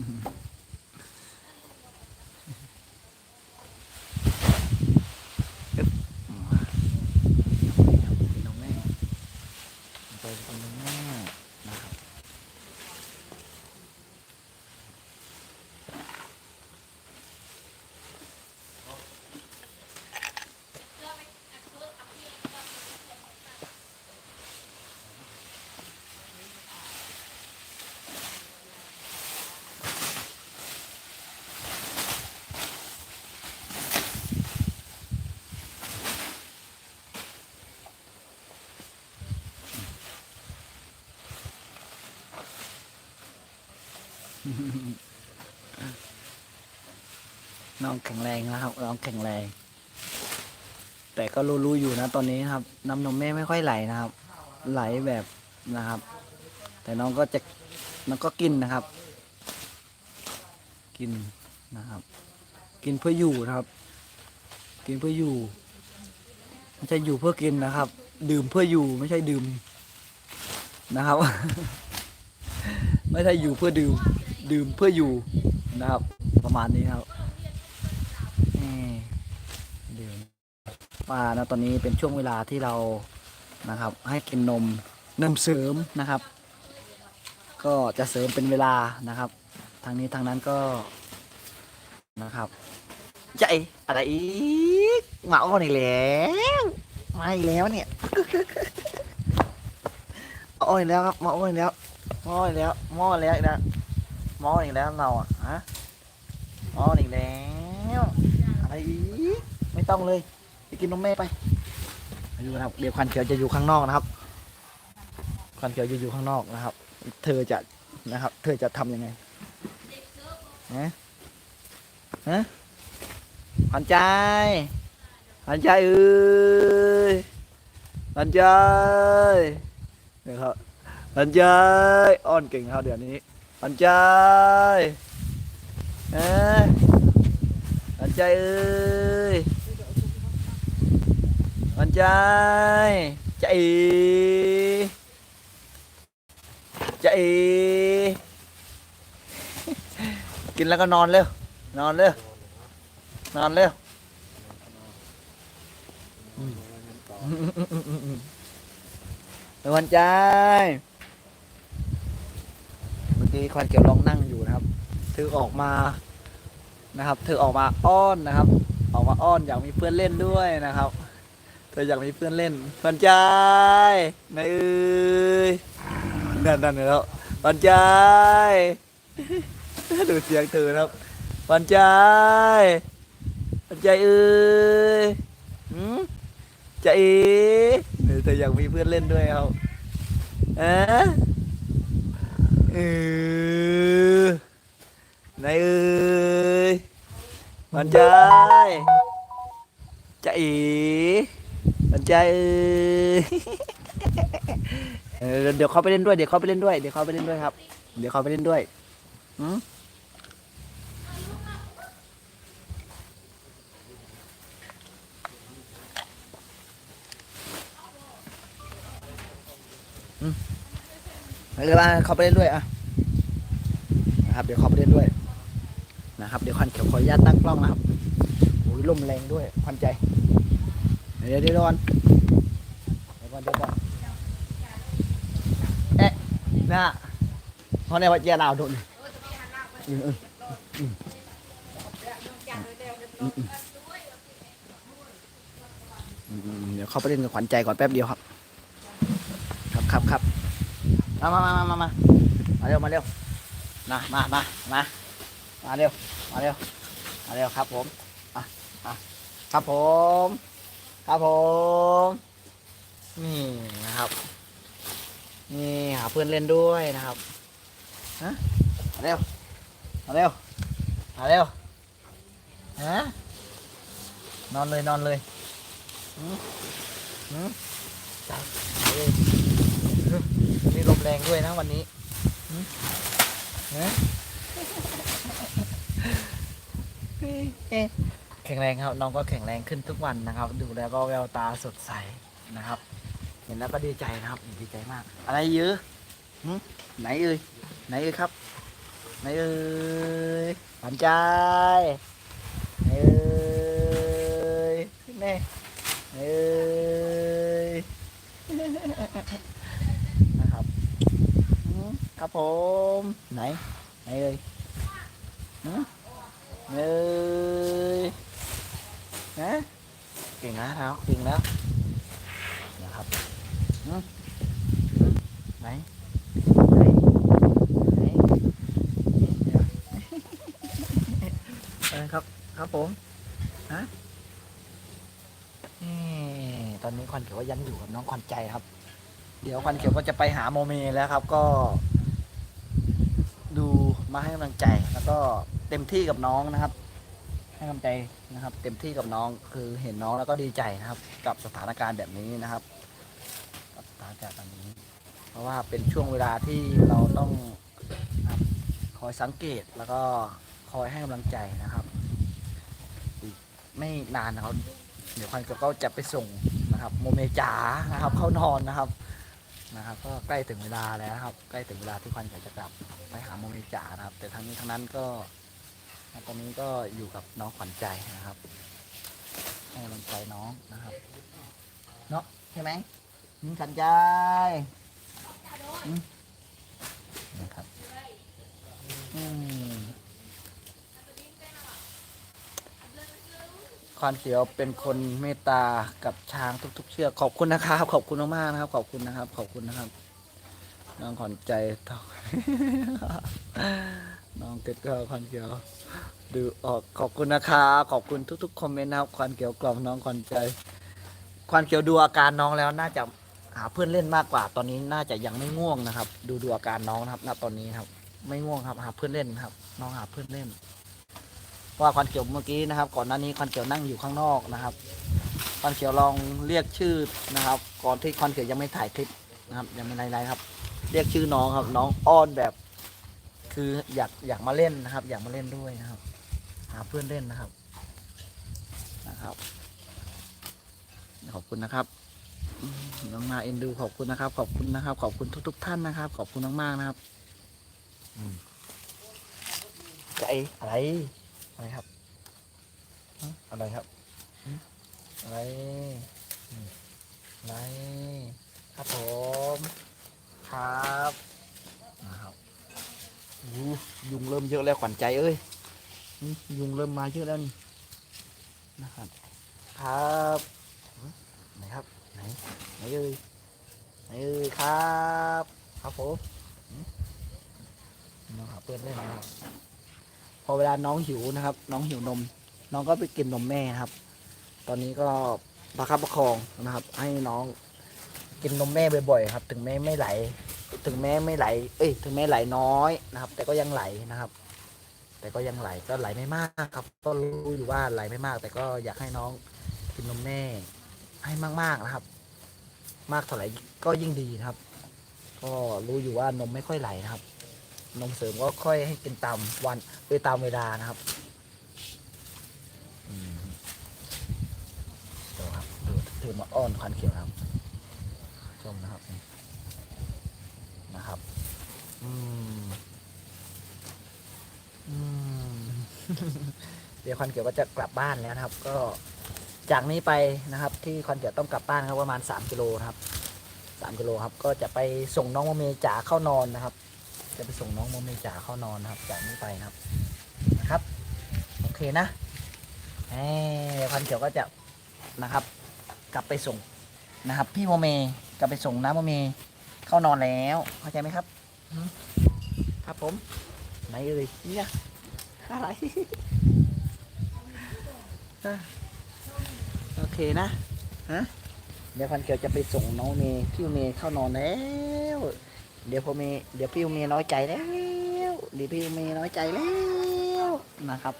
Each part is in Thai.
Mm-hmm. น้องแข็งแรงนะครับ น้องแข็งแรง แต่ก็รู้ๆอยู่นะ ตอนนี้นะครับ น้ำนมแม่ไม่ค่อยไหลนะครับ ไหลแบบนะครับ แต่น้องก็จะน้องก็กินนะครับ กินนะครับ กินเพื่ออยู่นะครับ กินเพื่ออยู่ไม่ใช่อยู่เพื่อกินนะครับ ดื่มเพื่ออยู่ไม่ใช่ดื่มนะครับ ไม่ใช่อยู่เพื่อดื่ม ดื่มเพื่ออยู่นะครับ ประมาณนี้ครับดื่มว่านะตอนนี้เป็นช่วงเวลาที่เรานะครับ ให้กินนมนมเสริมนะครับ ก็จะเสริมเป็นเวลานะครับ ทางนี้ทางนั้นก็นะครับใจอะไรอีกมาอ้อนอีกแล้วมาอีกแล้วเนี่ยมาอ้อนอีกแล้วครับมาอ้อนอีกแล้วมาอ้อนอีกแล้วมาอ้อนอีกแล้วอีกแล้ว มออีกแล้วเราอะฮะมออีกแล้ว อะไรอีกไม่ต้องเลยไปกินนมแม่ไปดูนะครับเดี๋ยวควันเขียวจะอยู่ข้างนอกนะครับควันเขียวจะอยู่ข้างนอกนะครับ เธอจะนะครับ เธอจะทำยังไงฮะฮะขวัญใจขวัญใจเอ้ยขวัญใจเดี๋ยวครับขวัญใจอ้อนเก่งเขาเดี๋ยวนี้ ขวัญใจเอ้ยขวัญใจเอ้ยขวัญใจ ใจเอ๋ใจเอ๋กินแล้วก็นอนเร็ว นอนเร็ว นอนเร็วอืมขวัญใจ เมื่อกี้ควันเขียวลองนั่งอยู่นะครับ เธอออกมานะครับ เธอออกมาอ้อนนะครับ ออกมาอ้อนอยากมีเพื่อนเล่นด้วยนะครับ เธออยากมีเพื่อนเล่นขวัญใจนายเอ้ยนั่นนั่นแล้วขวัญใจดูเสียงเธอนะครับขวัญใจขวัญใจเอ้ยหืมใจเอ๋เออเธออยากมีเพื่อนเล่นด้วยครับเอ๊ะ เออไหนายเอ้ยขวัญใจใจเอ๋ขวัญใจเอ้ยเอเดี๋ยวเขาไปเล่นด้วยเดี๋ยวเขาไปเล่นด้วยเดี๋ยวเขาไปเล่นด้วยครับ เดี๋ยวเขาไปเล่นด้วยหืม เดี๋ยวมาเขาไปเล่นด้วยอะนะครับ เดี๋ยวเขาไปเล่นด้วยนะครับ เดี๋ยวควันเขียวขออนุญาตตั้งกล้องนะครับโอ้ยลมแรงด้วยควันใจ เดี๋ยวเดี๋ยวก่อนเดี๋ยวก่อนเดี๋ยวก่อนเอ๊ะน่ะเขาในวัดเจ้าดาวโดนเดี๋ยวเขาไปเล่นกับขวัญใจก่อนแป๊บเดียวครับครับครับ มามามามามามาเร็วมาเร็วนะมามามามาเร็วมาเร็วมาเร็วครับผมอะอะครับผม ครับผมนี่นะครับนี่หาเพื่อนเล่นด้วยนะครับฮะมาเร็วมาเร็วมาเร็วฮะนอนเลยนอนเลยหืมหืมจ้าเอ้ยมีลม แรงด้วยนะวันนี้หึฮะแข็งแรงครับน้องก็แข็งแรงขึ้นทุกวันนะครับ ดูแล้วก็แววตาสดใสนะครับ เห็นแล้วก็ดีใจนะครับดีใจมาก อะไรเยอะหึไหนเอ่ยไหนเอ่ยครับ ไหนเอ้ยขวัญใจไหนเอ้ยแน่ไหนเอ้ยนะครับอืม ครับผมไหนไหนเอ้ยหืมไหนเอ้ยฮะเก่งแล้วเก่งแล้วนะครับไหนไหนไหนเดี๋ยวเออครับครับผมฮะนี่ตอนนี้ควันเขียวก็ยังอยู่กับน้องควันใจครับ เดี๋ยวควันเขียวก็จะไปหาโมเมแล้วครับ ก็ มาให้กำลังใจแล้วก็เต็มที่กับน้องนะครับ ให้กำลังใจนะครับ เต็มที่กับน้องคือเห็นน้องแล้วก็ดีใจนะครับ กับสถานการณ์แบบนี้นะครับกับสถานการณ์แบบนี้ เพราะว่าเป็นช่วงเวลาที่เราต้องนะครับคอยสังเกตแล้วก็คอยให้กำลังใจนะครับอีกไม่นานนะครับเดี๋ยวควันเก็จะไปส่งนะครับ โมเมจ๋านะครับ เข้านอนนะครับ นะครับ ก็ใกล้ถึงเวลาแล้วครับ ใกล้ถึงเวลาที่ควันอยากจะกลับไปหาโมเมจ่านะครับ แต่ทั้งนี้ทั้งนั้นก็ตอนนี้ก็อยู่กับน้องขวัญใจนะครับให้กำลังใจน้องนะครับ เนาะใช่ไหมอืมขวัญใจนะครับ อืม ควานเขียวเป็นคนเมตตากับช้างทุก ๆ เชือกขอบคุณนะครับขอบคุณมากๆนะครับ ขอบคุณนะครับ ขอบคุณนะครับ น้องขวัญใจทองน้องเต็ดก็ควันเขียว ดูออกขอบคุณนะครับขอบคุณทุก ๆ คอมเมนต์นะครับควันเขียวกล่อมน้องขวัญใจ ควันเขียวดูอาการน้องแล้วน่าจะหาเพื่อนเล่นมากกว่า ตอนนี้น่าจะยังไม่ง่วงนะครับ ดูดูอาการน้องนะครับณตอนนี้ครับ ไม่ง่วงครับ หาเพื่อนเล่นครับ น้องหาเพื่อนเล่น ว่าควันเขียวเมื่อกี้นะครับ ก่อนหน้านี้ควันเขียวนั่งอยู่ข้างนอกนะครับควันเขียวลองเรียกชื่อนะครับ ก่อนที่ควันเขียวยังไม่ถ่ายคลิปนะครับ ยังไม่ไลฟ์ครับ เรียกชื่อน้องครับ น้องอ้อนแบบ คืออยากอยากมาเล่นนะครับ อยากมาเล่นด้วยนะครับ หาเพื่อนเล่นนะครับนะครับ ขอบคุณนะครับอืมน้องมาเอ็นดูขอบคุณนะครับ ขอบคุณนะครับ ขอบคุณทุก ๆ ท่านนะครับ ขอบคุณมากๆนะครับอืมใจอะไร อะไรครับฮะอะไรครับอืมอะไรอืมอะไร ครับผม ครับนะครับอู้ยุงเริ่มเยอะแล้วขวัญใจเอ้ยอืมยุงเริ่มมาเยอะแล้วนี่นะครับ ครับอืมไหนครับ ไหน ไหนเอ่ยไหนเอ่ยครับ ครับผมอืมน้องหาเพื่อนเล่นนะครับพ อเวลาน้องหิวนะครับ น้องหิวนม น้องก็ไปกินนมแม่ครับ ตอนนี้ก็ประคับประคองนะครับ ให้น้องกินนมแม่บ่อยๆครับ ถึงแม้ไม่ไหล ถึงแม้ไม่ไหล เอ้ย ถึงแม้ไหลน้อยนะครับ แต่ก็ยังไหลนะครับ แต่ก็ยังไหลก็ไหลไม่มากครับ ก็รู้อยู่ว่าไหลไม่มาก แต่ก็อยากให้น้องกินนมแม่ให้มากๆนะครับ มากเท่าไหร่ก็ยิ่งดีครับ ก็รู้อยู่ว่านมไม่ค่อยไหลนะครับ นมเสริมก็ค่อยให้กินตามวันไปตามเวลานะครับอืมดูครับดูถือมาอ้อนควันเขียวครับชมนะครับนะครับ อืมอืมเดี๋ยวควันเขียวก็จะกลับบ้านแล้วนะครับ ก็จากนี้ไปนะครับ ที่ควันเขียวต้องกลับบ้านครับประมาณ3กิโลนะครับ3กิโลครับ ก็จะไปส่งน้องโมเมจ๋าเข้านอนนะครับ จะไปส่งน้องโมเมจ๋าเข้านอนนะครับจากนี้ไปนะครับนะครับ โอเคนะแหมเดี๋ยวควันเขียวก็จะนะครับ กลับไปส่งนะครับ พี่โมเมกลับไปส่งน้ำโมเมเข้านอนแล้วเข้าใจไหมครับอืมครับผมไหนเอ่ยเนี่ยอะไรโอเคนะฮะเดี๋ยวพันเกียวจะไปส่งน้องเมย์พี่เมย์เข้านอนแล้ว เดี๋ยวพอเมย์เดี๋ยวพี่เมย์น้อยใจแล้วเดี๋ยวพี่เมย์น้อยใจแล้วนะครับ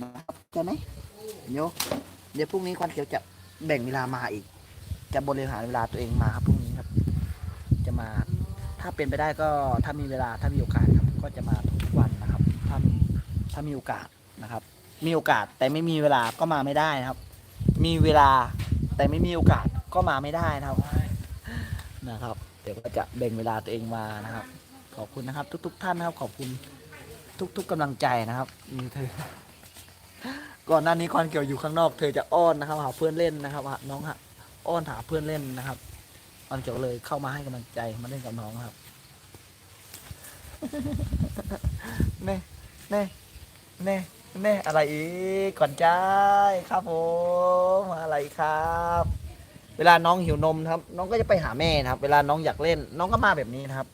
นะครับใช่ไหมเดี๋ยวเดี๋ยวพรุ่งนี้ควันเขียวจะแบ่งเวลามาอีก จะบริหารเวลาตัวเองมาครับพรุ่งนี้ครับ จะมาถ้าเป็นไปได้ก็ถ้ามีเวลาถ้ามีโอกาสครับก็จะมาทุกวันนะครับ ถ้ามีถ้ามีโอกาสนะครับ มีโอกาสแต่ไม่มีเวลาก็มาไม่ได้นะครับ มีเวลาแต่ไม่มีโอกาสก็มาไม่ได้นะครับนะครับ ดี๋ยวก็จะแบ่งเวลาตัวเองมานะครับ ขอบคุณนะครับ ทุก ๆ ท่านนะครับ ขอบคุณทุก ๆกำลังใจนะครับมีเธอก่อนหน้านี้คอนเกี่ยวอยู่ข้างนอกเธอจะอ้อนนะครับ หาเพื่อนเล่นนะครับน้องฮะอ้อนหาเพื่อนเล่นนะครับคอนเกี่ยวเลยเข้ามาให้กำลังใจมาเล่นกับน้องครับเน่เน่เน่เน่อะไรอีกก่อนใจายครับผมอะไรครับ เวลาน้องหิวนมนะครับ น้องก็จะไปหาแม่นะครับ เวลาน้องอยากเล่น น้องก็มาแบบนี้นะครับ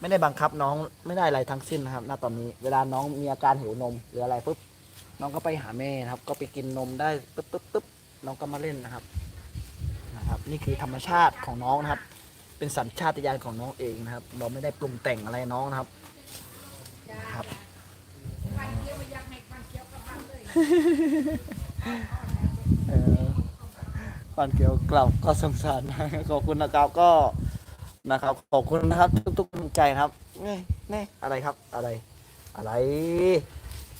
ไม่ได้บังคับน้องไม่ได้อะไรทั้งสิ้นนะครับ ณตอนนี้ เวลาน้องมีอาการหิวนมหรืออะไรปุ๊บน้องก็ไปหาแม่นะครับ ก็ไปกินนมได้ปุ๊บปุ๊บปุ๊บน้องก็มาเล่นนะครับนะครับ นี่คือธรรมชาติของน้องนะครับ เป็นสัญชาตญาณของน้องเองนะครับ เราไม่ได้ปรุงแต่งอะไรน้องนะครับครับ ก่อนเกี่ยวกลับก็สงสารนะขอบคุณนะครับก็นะครับ ขอบคุณนะครับ ทุกๆกำลังใจครับเน่เน่อะไรครับอะไร อะไร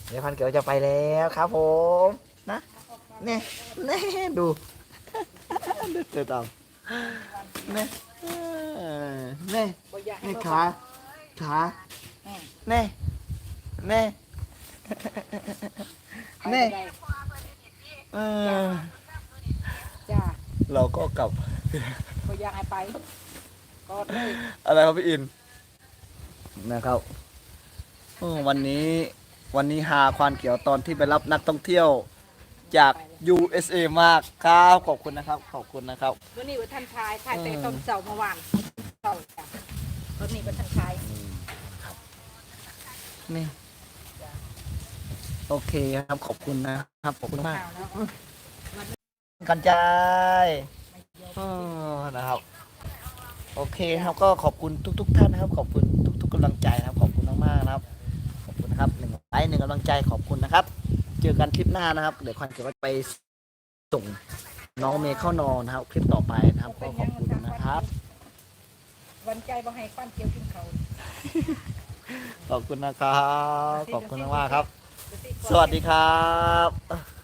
เดี๋ยวพันเกี่ยวจะไปแล้วครับ ผมนะเน่เน่ดูเดูเจอตามเน่เน่บ่อยากให้นี่เขาขาขาเน่เน่เน่เออ เราก็กลับบ่อยากให้ไปกอดเลยอะไรครับพี่อิน นะครับโอ้วันนี้วันนี้หาควานเขียวตอนที่ไปรับนักท่องเที่ยวจาก USA มากครับ ขอบคุณนะครับ ขอบคุณนะครับ วันนี้ว่าท่านชายถ่ายแต่อืมตอนเสาร์เมื่อวานเสาร์จ้ะวันนี้ว่าท่านชายนี่ โอเคครับ ขอบคุณนะครับ ขอบคุณมากข่าวแล้ว กันใจายเออนะครับ โอเคครับก็ขอบคุณทุก ๆ ท่านนะครับ ขอบคุณทุก ๆกำลังใจนะครับ ขอบคุณมากๆนะครับ ขอบคุณนะครับหนึ่งไลค์หนึ่งกำลังใจขอบคุณนะครับ เจอกันคลิปหน้านะครับ เดี๋ยวควันเก็บไว้ไปส่งน้องเมย์เข้านอนนะครับ คลิปต่อไปนะครับก็ขอบคุณนะครับ วันใจบ่ให้ปั้นเกี่ยวกินเขาขอบคุณนะครับ ขอบคุณมากๆครับ สวัสดีครับ